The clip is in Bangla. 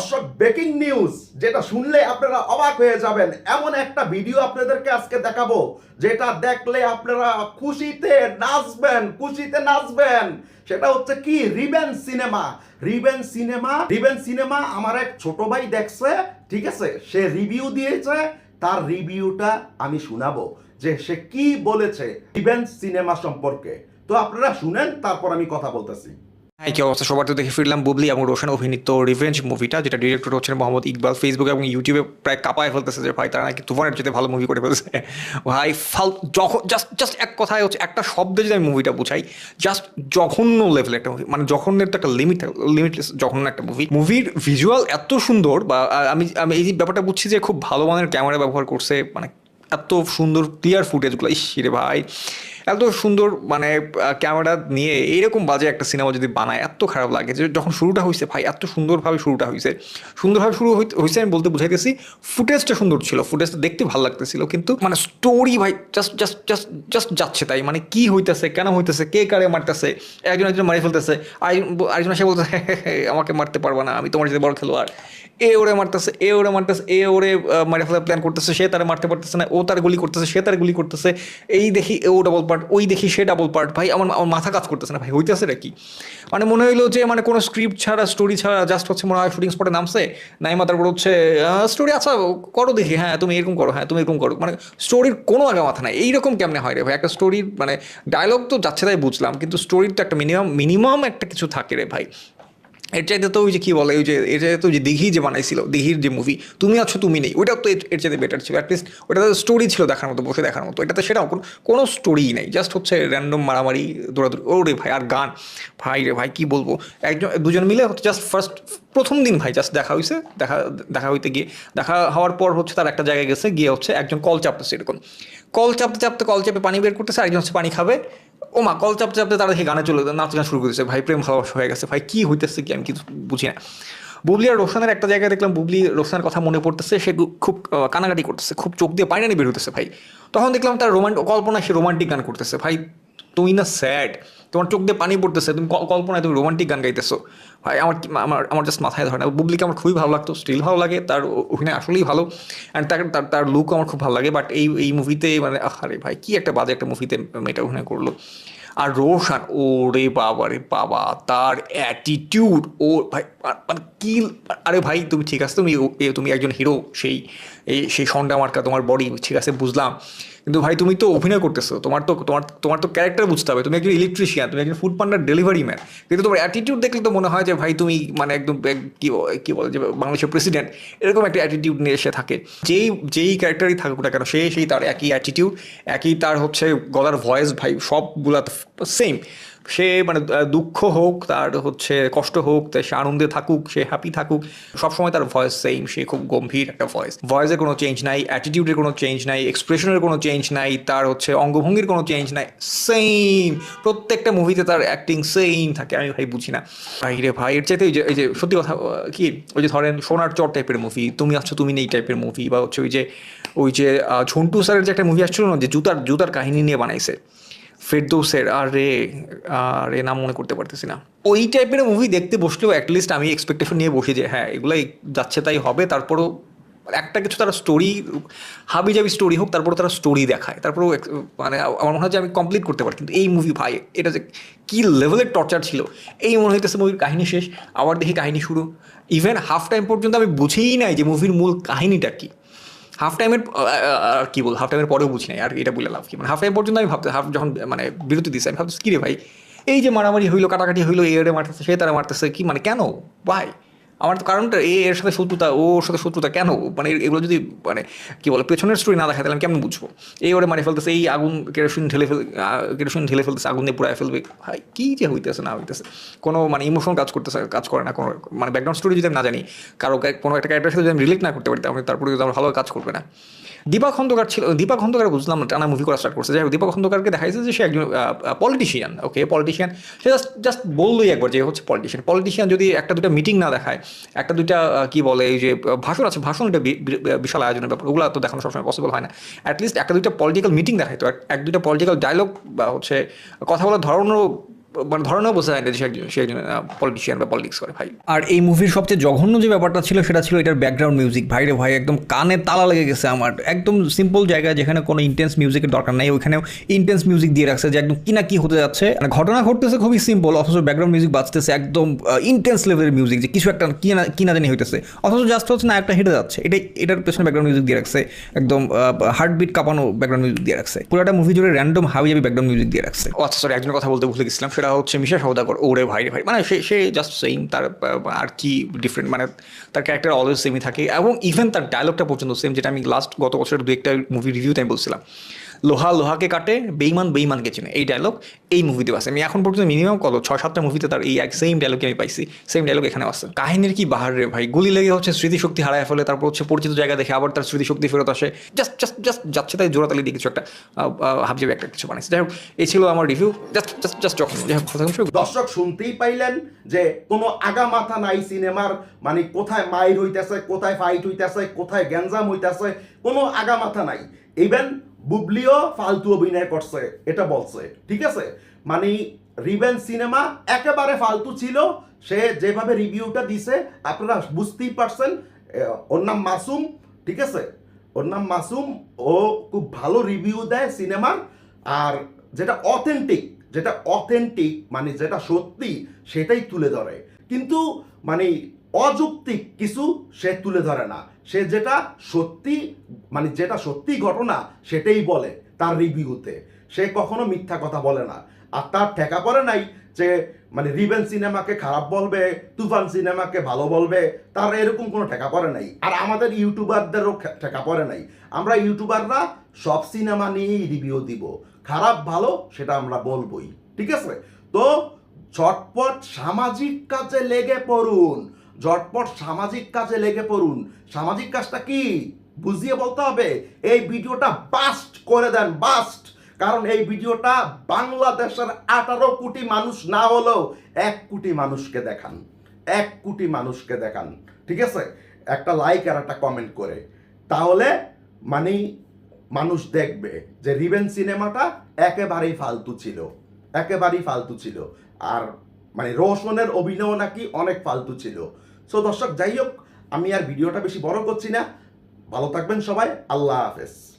দর্শক ব্রেকিং নিউজ যেটা শুনলে আপনারা অবাক হয়ে যাবেন। এমন একটা ভিডিও আপনাদেরকে আজকে দেখাবো, যেটা দেখলে আপনারা খুশিতে নাচবেন খুশিতে নাচবেন। সেটা হচ্ছে কি? রিবেন সিনেমা রিবেন সিনেমা রিবেন সিনেমা আমার এক ছোট ভাই দেখছে, ঠিক আছে? সে রিভিউ দিয়েছে, তার রিভিউটা আমি শোনাবো, যে সে কি বলেছে রিবেন সিনেমা সম্পর্কে। তো আপনারা শুনেন, তারপর আমি কথা বলতেছি। হ্যাঁ কি অবস্থা? সবার তো দেখে ফিরলাম বুবলি এবং রোশন অভিনীত রিভেঞ্জ মুভিটা যেটা ডিরেক্টর হচ্ছেন মোহাম্মদ ইকবাল। ফেসবুক এবং ইউটিউবে প্রায় কাঁপায় ফেলতেছে যে, ভাই, তারা নাকি তুফানের যেতে ভালো মুভি করে ফেলছে। ভাই, ফাল যখন জাস্ট জাস্ট এক কথায় হচ্ছে, একটা শব্দে যদি আমি মুভিটা বুঝাই জাস্ট জঘন্য লেভেল একটা মুভি মানে জঘন্যের তো একটা লিমিট লিমিটলেস জঘন্য একটা মুভি মুভির ভিজুয়াল এত সুন্দর, বা আমি আমি এই ব্যাপারটা বুঝছি যে, খুব ভালো মানের ক্যামেরা ব্যবহার করছে মানে এত সুন্দর ক্লিয়ার ফুটেজগুলো ইস, রে ভাই। এত সুন্দর মানে ক্যামেরা নিয়ে এইরকম বাজে একটা সিনেমা যদি বানায়, এত খারাপ লাগে যে যখন শুরুটা হয়েছে ভাই, এত সুন্দরভাবে শুরুটা হয়েছে সুন্দরভাবে শুরু হয়েছে আমি বলতে বুঝাইতেছি ফুটেজটা সুন্দর ছিল ফুটেজটা দেখতে ভালো লাগতেছিল, কিন্তু মানে স্টোরি ভাই জাস্ট জাস্ট জাস্ট জাস্ট যাচ্ছে তাই। মানে কি হইতেছে, কেন হইতেছে, কে কারে মারতেছে, একজন একজন মারি ফেলতেছে, আরেকজন- এসে বলতেছে, আমাকে মারতে পারবা না, আমি তোমার সাথে বড় খেলোয়াড়। এ ওরে মারতেছে, এ ওরে মারতেছে, এ ওরে মারে ফেলার প্ল্যান করতেছে, সে তারে মারতে পারতেছে না, ও তার গুলি করতেছে, সে তার গুলি করতেছে। এই দেখি ও ডাবল পার্ট ওই দেখি সে ডাবল পার্ট ভাই, আমার আমার মাথা কাজ করতেছে না, ভাই, হইতেছে কি? মানে মনে হইল যে মানে কোনো স্ক্রিপ্ট ছাড়া স্টোরি ছাড়া জাস্ট হচ্ছে মনে হয় শুটিং স্পটে নামছে। নাইমা তারপর হচ্ছে স্টোরি আচ্ছা করো দেখি হ্যাঁ তুমি এরকম করো হ্যাঁ তুমি এরকম করো। মানে স্টোরির কোনো আগে মাথা নাই। এইরকম কেমনে হয় রে ভাই? একটা স্টোরির মানে ডায়লগ তো যাচ্ছে তাই বুঝলাম, কিন্তু স্টোরির তো একটা মিনিমাম মিনিমাম একটা কিছু থাকে রে ভাই। এর চাইতে তো ওই যে কী বলে, ওই যে এর চাইতে তো যে দিঘি যে বানাইছিল, দিঘির যে মুভি তুমি আছো, তুমি নেই ওইটা তো এর- চাইতে বেটার ছিল অ্যাটলিস্ট ওটা তো স্টোরি ছিল দেখার মতো, বসে দেখার মতো, এটাতে সেটাও কোনো কোনো স্টোরিই নেই জাস্ট হচ্ছে র্যান্ডম মারামারি, দৌড়াদৌড়ি ও রে ভাই, আর গান, ভাই রে ভাই, কী বলব, একজন, দুজন মিলে হচ্ছে জাস্ট ফার্স্ট প্রথম দিন ভাই জাস্ট দেখা হয়েছে দেখা দেখা হইতে গিয়ে, দেখা হওয়ার পর হচ্ছে তার একটা জায়গায় গেছে, গিয়ে হচ্ছে একজন কল চাপতেছে এরকম, কল চাপতে চাপতে কল চাপে পানি বের করতেছে, আরেকজন হচ্ছে পানি খাবে ও মা কল চাপতে চাপতে তারা দেখে গানে চলে নাচ গান শুরু করেছে ভাই, প্রেম ভালোবাসা হয়ে গেছে। ভাই, কী হইতেছে কি আমি কিছু বুঝি না। বুবলি আর রোশনের একটা জায়গায় দেখলাম, বুবলি রোশনের কথা মনে পড়তেছে, সে খুব কানাকাটি করতেছে, খুব চোখ দিয়ে পানি বের হতেছে ভাই। তখন দেখলাম তার রোমান্টিক কল্পনায় সে রোমান্টিক গান করতেছে। ভাই, তুই না স্যাড, তোমার চোখ দিয়ে পানি পড়তেছে, তুমি কল্পনায় তুমি রোমান্টিক গান গাইতেছো। ভাই আমার আমার আমার জাস্ট মাথায় ধরে না। বুবলিকে আমার খুবই ভালো লাগতো স্টিল ভালো লাগে, তার অভিনয় আসলেই ভালো। অ্যান্ড তার তার তার লুক আমার খুব ভালো লাগে বাট এই এই মুভিতে মানে আরে ভাই, কি একটা বাজে একটা মুভিতে মেয়েটা অভিনয় করল। আর রোশান ও রে বাবা রে বাবা, তার অ্যাটিটিউড ও ভাই মানে কি, আরে ভাই, তুমি ঠিক আছে, তুমি তুমি একজন হিরো সেই এই সেই সন্ডা মার্কা, তোমার বডি ঠিক আছে, বুঝলাম। কিন্তু ভাই, তুমি তো অভিনয় করতেছো, তোমার তো, তোমার তোমার তো ক্যারেক্টার বুঝতে হবে, তুমি একজন ইলেকট্রিশিয়ান তুমি একজন ফুড পান্ডার ডেলিভারি ম্যান কিন্তু তোমার অ্যাটিটিউড দেখলে তো মনে হয় যে ভাই তুমি মানে একদম এক- কি কি বলে যে বাংলাদেশের প্রেসিডেন্ট এরকম একটা অ্যাটিটিউড নিয়ে এসে থাকে। যেই যেই ক্যারেক্টারই থাকুক না কেন, সে, সেই তার একই অ্যাটিটিউড একই তার হচ্ছে গলার ভয়েস ভাই সবগুলা সেম সে মানে দুঃখ হোক, তার হচ্ছে কষ্ট হোক সে আনন্দে থাকুক, সে হ্যাপি থাকুক, সবসময় তার ভয়েস সেম সে খুব গম্ভীর একটা ভয়েস ভয়েসের কোনো চেঞ্জ নাই অ্যাটিটিউডের কোনো চেঞ্জ নাই এক্সপ্রেশনের কোনো চেঞ্জ নাই, তার হচ্ছে অঙ্গভঙ্গির কোনো চেঞ্জ নাই সেম প্রত্যেকটা মুভিতে তার অ্যাক্টিং সেম থাকে, আমি ভাই বুঝি না। ভাই রে ভাই, এর চাইতে এই যে এই যে, সত্যি কথা কি, ওই যে ধরেন সোনার চর টাইপের মুভি তুমি আছো, তুমি নেই টাইপের মুভি বা হচ্ছে ওই যে ওই যে ঝন্টু স্যারের যে একটা মুভি আসছিল না, যে জুতার জুতার কাহিনী নিয়ে বানাইছে ফেরদৌসের আর রে, আর এ নাম মনে করতে পারতেছি না। ওই টাইপের মুভি দেখতে বসলেও অ্যাটলিস্ট আমি এক্সপেকটেশন নিয়ে বসি যে হ্যাঁ এগুলাই যাচ্ছে তাই হবে। তারপরও একটা কিছু তারা স্টোরি হাবি জাবি স্টোরি হোক তারপরে তারা স্টোরি দেখায়। তারপরেও মানে আমার মনে হয় যে আমি কমপ্লিট করতে পারি। কিন্তু এই মুভি ভাই, এটা যে কী লেভেলের টর্চার ছিল, এই মনে হইতেছে মুভির কাহিনী শেষ, আবার দেখি কাহিনী শুরু। ইভেন হাফ টাইম পর্যন্ত আমি বুঝেই নাই যে মুভির মূল কাহিনীটা কী। হাফ টাইমের আর কি বল হাফ টাইমের পরেও বুঝি নাই, আর এটা বলে লাভ কি? মানে হাফ টাইম পর্যন্ত আমি ভাবতে হাফ যখন মানে বিরতি দিচ্ছে আমি ভাবতেছি কি রে ভাই, এই যে মারামারি হইল, কাটাকাটি হইল এ এরে মারতেছে, সে তারা মারতেছে, কি মানে কেন? ভাই আমার তো কারণটা এ, এর সাথে শত্রুতা, ও ওর সাথে শত্রুতা কেন? মানে এগুলো যদি মানে কী বলে, পেছনের স্টোরি না দেখায়, তাহলে আমি কেমন বুঝব? এই ওরে মারি ফেলতেছে, এই আগুন, কেরোসিন ঢেলে ফেল কেরোসিন ঢেলে ফেলতেছে, আগুন দিয়ে পুরায় ফেলবে। ভাই, কী যে হইতেছে, না হইতেছে। কোনো মানে ইমোশন কাজ করতেছে, কাজ করে না, কোনো মানে ব্যাকগ্রাউন্ড স্টোরি যদি আমি না জানি, কারও কোনো একটা ক্যারেক্টার সাথে যদি আমি রিলেট না করতে পারি, তাহলে তারপরে যদি আমার ভালো কাজ করবে না। দীপা খন্দকার ছিল দীপা খন্দকার বুঝলাম টানা মুভি করা স্টার্ট করছে। যাই হোক দীপা খন্দকারকে দেখাইছে যে সে একজন পলিটিশিয়ান ওকে পলিটিশিয়ান সে জাস্ট জাস্ট বললোই একবার যে হচ্ছে পলিটিশিয়ান পলিটিশিয়ান যদি একটা দুটা মিটিং না দেখায়, একটা দুইটা কি বলে, এই যে, ভাষণ আছে, ভাষণ এটা বিশাল আয়োজনের ব্যাপার, ওগুলো তো দেখানো সবসময় পসিবল হয় না। অ্যাটলিস্ট একটা দুইটা পলিটিক্যাল মিটিং দেখায় তো এক দুইটা পলিটিক্যাল ডায়লগ বা হচ্ছে কথা বলার ধরনেরও মানে ধরনেও বোঝা যায় না যে সে একজন পলিটিশিয়ান বা পলিটিক্স করে ভাই। আর এই মুভির সবচেয়ে জঘন্য যে ব্যাপারটা ছিল সেটা ছিল এটার ব্যাকগ্রাউন্ড মিউজিক ভাই রে ভাই একদম কানে তালা লেগে গেছে আমার। একদম সিম্পল জায়গা যেখানে কোনো ইন্টেন্স মিউজিকের দরকার নাই ওইখানেও ইন্টেন্স মিউজিক দিয়ে রাখছে যে একদম কি না কি হতে যাচ্ছে। মানে ঘটনা ঘটতেছে খুবই সিম্পল অথচ ব্যাকগ্রাউন্ড মিউজিক বাজতেছে একদম ইন্টেন্স লেভেলের মিউজিক যে কিছু একটা কি না কি না জানি হইতেছে। অথচ জাস্ট হচ্ছে না একটা হেঁটে যাচ্ছে। এটাই এটার পেছনে ব্যাকগ্রাউন্ড মিউজিক দিয়ে রাখছে। একদম হার্টবিট কাঁপানো ব্যাকগ্রাউন্ড মিউজিক দিয়ে রাখছে। পুরোটা মুভি জুড়ে র্যান্ডম হাবি ব্যাকগ্রাউন্ড মিউজিক দিয়ে রাখছে। আচ্ছা সরি একজনের কথা বলতে ভুলে গেছিলাম। সেটা হচ্ছে মিশা সৌদাগর ওরে ভাই ভাই। মানে সে সে জাস্ট সেইম তার আর কি ডিফারেন্ট মানে তার ক্যারেক্টার অলওয়েজ সেমই থাকে। এবং ইভেন তার ডায়লগটা পর্যন্ত সেম যেটা আমি লাস্ট গত বছরের দু একটা মুভি রিভিউতে আমি বলছিলাম। লোহা, লোহাকে কাটে, বেইমান, বেইমানকে চিনে। এই ডায়লগ এই মুভিতেও আছে। আমি এখন পর্যন্ত মিনিমাম কত, ছয়, সাতটা মুভিতে তার এই এক সেম ডায়লগে আমি পাইছি। সেম ডায়লগ এখানে আছে। কাহিনীর কি বাহার রে ভাই? গুলি লেগে হচ্ছে স্মৃতিশক্তি হারায় ফেলে, তারপর হচ্ছে পরিচিত জায়গা দেখে আবার তার স্মৃতিশক্তি ফেরত আসে। জাস্ট জাস্ট জাস্ট যাচ্ছে তাই জোড়াতালি দিয়ে কিছু একটা হাবজাবে একটা কিছু বানিয়েছে যাই হোক, এই ছিল আমার রিভিউ জাস্ট জাস্ট জাস্ট যখন দর্শক শুনতেই পাইলেন যে কোনো আগা মাথা নাই সিনেমার মানে কোথায় মাইর হইতেছে, কোথায় ফাইট হইতেছে, কোথায় গ্যাঞ্জাম হইতেছে, কোনো আগা মাথা নাই। ইভেন বুবলিও ফালতু অভিনয় করছে, এটা বলছে, ঠিক আছে? মানে রিভেন সিনেমা একেবারে ফালতু ছিল, সে যেভাবে রিভিউটা দিছে, আপনারা বুঝতেই পারছেন ওর নাম মাসুম, ঠিক আছে? ওর নাম মাসুম, ও খুব ভালো রিভিউ দেয় সিনেমার আর যেটা অথেন্টিক যেটা অথেন্টিক মানে যেটা সত্যি, সেটাই তুলে ধরে। কিন্তু মানে অযৌক্তিক কিছু সে তুলে ধরে না। সে যেটা সত্যি মানে যেটা সত্যি ঘটনা সেটাই বলে তার রিভিউতে। সে কখনো মিথ্যা কথা বলে না। আর তার ঠেকা পড়ে নাই যে মানে রিভেন সিনেমাকে খারাপ বলবে, তুফান সিনেমাকে ভালো বলবে, তার এরকম কোনো ঠেকা পড়ে নাই। আর আমাদের ইউটিউবারদেরও ঠেকা পড়ে নাই। আমরা ইউটিউবাররা সব সিনেমা নিয়েই রিভিউ দিব। খারাপ, ভালো সেটা আমরা বলবোই। ঠিক আছে? তো ঝটপট সামাজিক কাজে লেগে পড়ুন। ঝটপট সামাজিক কাজে লেগে পড়ুন। সামাজিক কাজটা কি? বুঝিয়ে বলতে হবে, এই ভিডিওটা বাস্ট করে দেন বাস্ট কারণ এই ভিডিওটা বাংলাদেশের আঠারো কোটি মানুষ না হলেও এক কোটি মানুষকে দেখান। এক কোটি মানুষকে দেখান। ঠিক আছে? একটা লাইক আর একটা কমেন্ট করে। তাহলে মানে মানুষ দেখবে যে রিভেন সিনেমাটা একেবারেই ফালতু ছিল। একেবারেই ফালতু ছিল। আর মানে রোশনের অভিনয় নাকি অনেক ফালতু ছিল। সো দর্শক, যাই হোক, আমি আর ভিডিওটা বেশি বড় করছি না। ভালো থাকবেন সবাই। আল্লাহ হাফেজ।